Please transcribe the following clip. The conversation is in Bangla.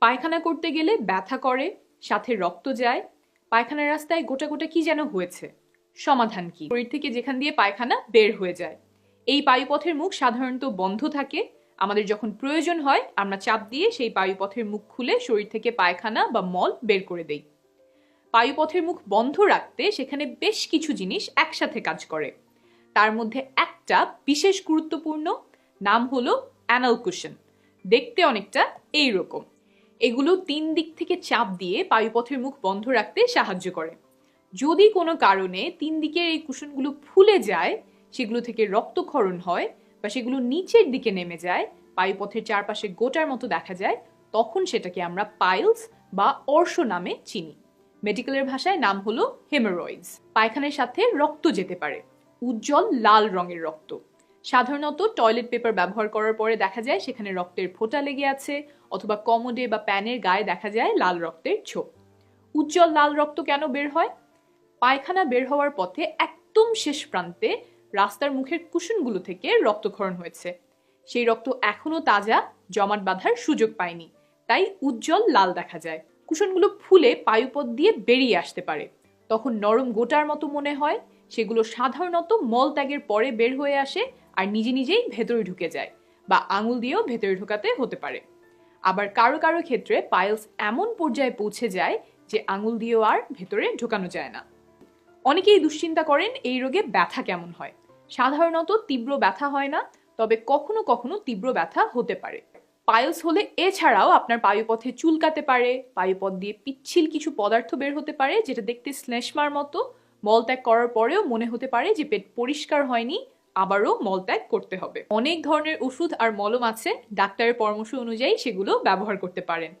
পায়খানা করতে গেলে ব্যথা করে, সাথে রক্ত যায়। পায়খানার রাস্তায় গোটা গোটা কি যেন হয়েছে? সমাধান কি? শরীর থেকে যেখান দিয়ে পায়খানা বের হয়ে যায়। এই বায়ুপথের মুখ সাধারণত বন্ধ থাকে। আমাদের যখন প্রয়োজন হয়, আমরা চাপ দিয়ে সেই বায়ুপথের মুখ খুলে শরীর থেকে পায়খানা বা মল বের করে দেই। বায়ুপথের মুখ বন্ধ রাখতে সেখানে বেশ কিছু জিনিস একসাথে কাজ করে। তার মধ্যে একটা বিশেষ গুরুত্বপূর্ণ নাম হলো অ্যানাল কুশন। দেখতে অনেকটা এই রকম এগুলো তিন দিক থেকে চাপ দিয়ে বায়ুপথের মুখ বন্ধ রাখতে সাহায্য করে। যদি কোনো কারণে তিন দিকের এই কুশনগুলো ফুলে যায়, সেগুলো থেকে রক্তক্ষরণ হয় বা সেগুলো নিচের দিকে নেমে যায়, বায়ুপথের চারপাশে গোটার মতো দেখা যায়, তখন সেটাকে আমরা পাইলস বা অর্শ নামে চিনি। মেডিকেলের ভাষায় নাম হলো হেমোরয়েডস। পায়খানার সাথে রক্ত যেতে পারে। উজ্জ্বল লাল রঙের রক্ত। সাধারণত টয়লেট পেপার ব্যবহার করার পরে দেখা যায় সেখানে রক্তের ফোঁটা লেগে আছে অথবা কমোডে বা প্যানের গায়ে দেখা যায় লাল রক্তের ছোপ। উজ্জ্বল লাল রক্ত কেন বের হয়? পায়খানা বের হওয়ার পথে একদম শেষ প্রান্তে রাস্তার মুখের কুশনগুলো থেকে রক্তক্ষরণ হয়েছে। সেই রক্ত এখনও তাজা, জমাট বাঁধার সুযোগ পায়নি। তাই উজ্জ্বল লাল দেখা যায়। কুশনগুলো ফুলে পায়ুপথ দিয়ে বেরিয়ে আসতে পারে। তখন নরম গোটার মতো মনে হয়। সেগুলো সাধারণত মল ত্যাগের পরে বের হয়ে আসে আর নিজে নিজেই ভেতরে ঢুকে যায় বা আঙুল দিয়েও ভেতরে ঢোকাতে হতে পারে। আবার কারও কারও ক্ষেত্রে পাইলস এমন পর্যায়ে পৌঁছে যায় যে আঙুল দিয়েও আর ভেতরে ঢোকানো যায় না। অনেকেই দুশ্চিন্তা করেন এই রোগে ব্যথা কেমন হয়। সাধারণত তীব্র ব্যথা হয় না, তবে কখনো কখনো তীব্র ব্যথা হতে পারে। পাইলস হলে এছাড়াও আপনার পায়ুপথে চুলকাতে পারে, পায়ুপথ দিয়ে পিচ্ছিল কিছু পদার্থ বের হতে পারে যেটা দেখতে শ্লেষ্মার মতো। মলত্যাগ করার পরেও মনে হতে পারে যে পেট পরিষ্কার হয়নি আবারও মলত্যাগ করতে হবে। অনেক ধরনের ওষুধ আর মলম আছে। ডাক্তারের পরামর্শ অনুযায়ী সেগুলো ব্যবহার করতে পারেন।